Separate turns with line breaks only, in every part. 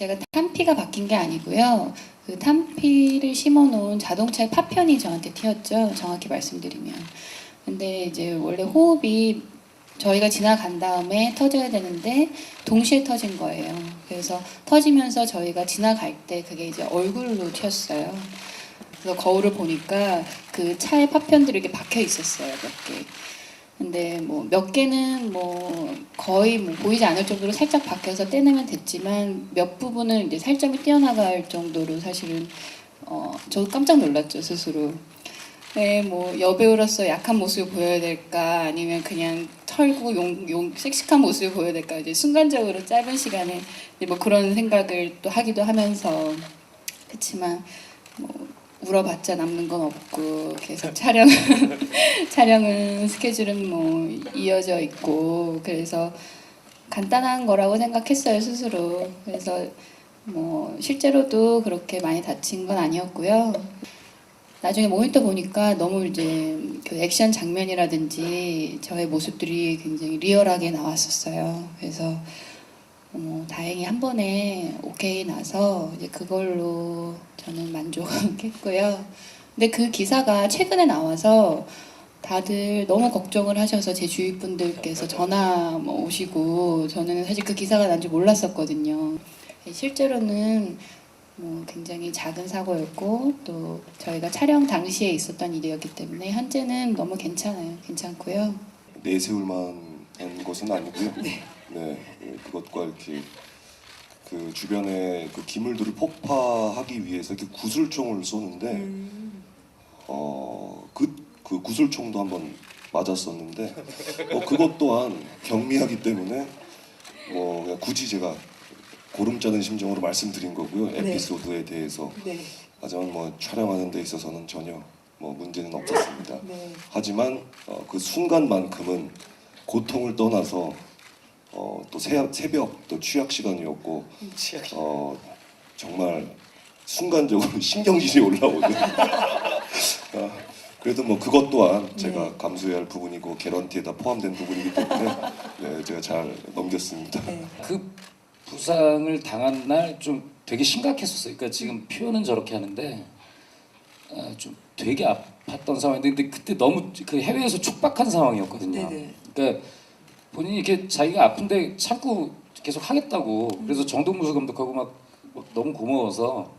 제가 탄피가 바뀐 게 아니고요. 그 탄피를 심어놓은 자동차의 파편이 저한테 튀었죠. 정확히 말씀드리면. 근데 이제 원래 호흡이 저희가 지나간 다음에 터져야 되는데 동시에 터진 거예요. 그래서 터지면서 저희가 지나갈 때 그게 이제 얼굴로 튀었어요. 그래서 거울을 보니까 그 차의 파편들이 이렇게 박혀 있었어요. 몇 개. 근데 뭐 몇 개는 뭐 거의 뭐 보이지 않을 정도로 살짝 박혀서 떼내면 됐지만 몇 부분은 이제 살점이 뛰어나갈 정도로 사실은 어 저도 깜짝 놀랐죠 스스로. 네, 뭐 여배우로서 약한 모습을 보여야 될까 아니면 그냥 털고 용, 용 섹시한 모습을 보여야 될까 이제 순간적으로 짧은 시간에 이제 뭐 그런 생각을 또 하기도 하면서 그렇지만 뭐 울어봤자 남는 건 없고 계속 촬영 촬영은 스케줄은 뭐 이어져 있고 그래서 간단한 거라고 생각했어요 스스로. 그래서 뭐 실제로도 그렇게 많이 다친 건 아니었고요. 나중에 모니터 보니까 너무 이제 그 액션 장면이라든지 저의 모습들이 굉장히 리얼하게 나왔었어요. 그래서 어, 다행히 한 번에 오케이 나서 이제 그걸로 저는 만족했고요. 근데 그 기사가 최근에 나와서 다들 너무 걱정을 하셔서 제 주위 분들께서 전화 뭐 오시고 저는 사실 그 기사가 난 줄 몰랐었거든요. 실제로는 뭐 굉장히 작은 사고였고 또 저희가 촬영 당시에 있었던 일이었기 때문에 현재는 너무 괜찮아요. 괜찮고요.
내세울 만한 것은 아니고요. 네. 네, 이렇게 그 주변에 그 기물들을 폭파하기 위해서 이렇게 구슬총을 쏘는데 어그 그 구슬총도 한번 맞았었는데 어 그것 또한 경미하기 때문에 뭐 굳이 제가 고름짜는 심정으로 말씀드린 거고요
네.
에피소드에 대해서
네.
하지만 뭐 촬영하는 데 있어서는 전혀 뭐 문제는 없었습니다.
네.
하지만 어, 그 순간만큼은 고통을 떠나서 어, 또 새, 새벽 또 취약 시간이었고 어, 정말 순간적으로 신경질이 올라오는 아, 그래도 뭐 그것 또한 제가
네.
감수해야 할 부분이고 개런티에 다 포함된 부분이기 때문에 네, 제가 잘 넘겼습니다.
네.
그 부상을 당한 날 좀 되게 심각했었어요. 그러니까 지금 표현은 저렇게 하는데 어, 좀 되게 아팠던 상황인데 근데 그때 너무 그 해외에서 촉박한 상황이었거든요.
네네.
그러니까 본인이 이렇게 자기가 아픈데 참고 계속 하겠다고 그래서 정동무서 감독하고 막, 막 너무 고마워서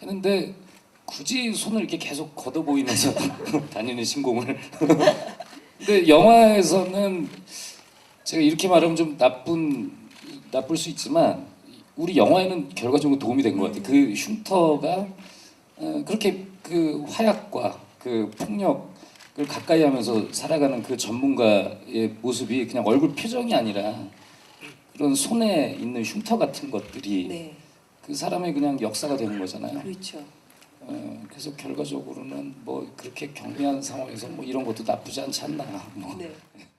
했는데 굳이 손을 이렇게 계속 걷어 보이면서 다니는 신공을 근데 영화에서는 제가 이렇게 말하면 좀 나쁜 나쁠 수 있지만 우리 영화에는 결과적으로 도움이 된 것 같아요. 그 흉터가 어, 그렇게 그 화약과 그 폭력 을 가까이 하면서 살아가는 그 전문가의 모습이 그냥 얼굴 표정이 아니라 그런 손에 있는 흉터 같은 것들이
네.
그 사람의 그냥 역사가 되는 거잖아요.
그렇죠.
어, 그래서 결과적으로는 뭐 그렇게 경미한 상황에서 뭐 이런 것도 나쁘지 않지 않나. 뭐
네.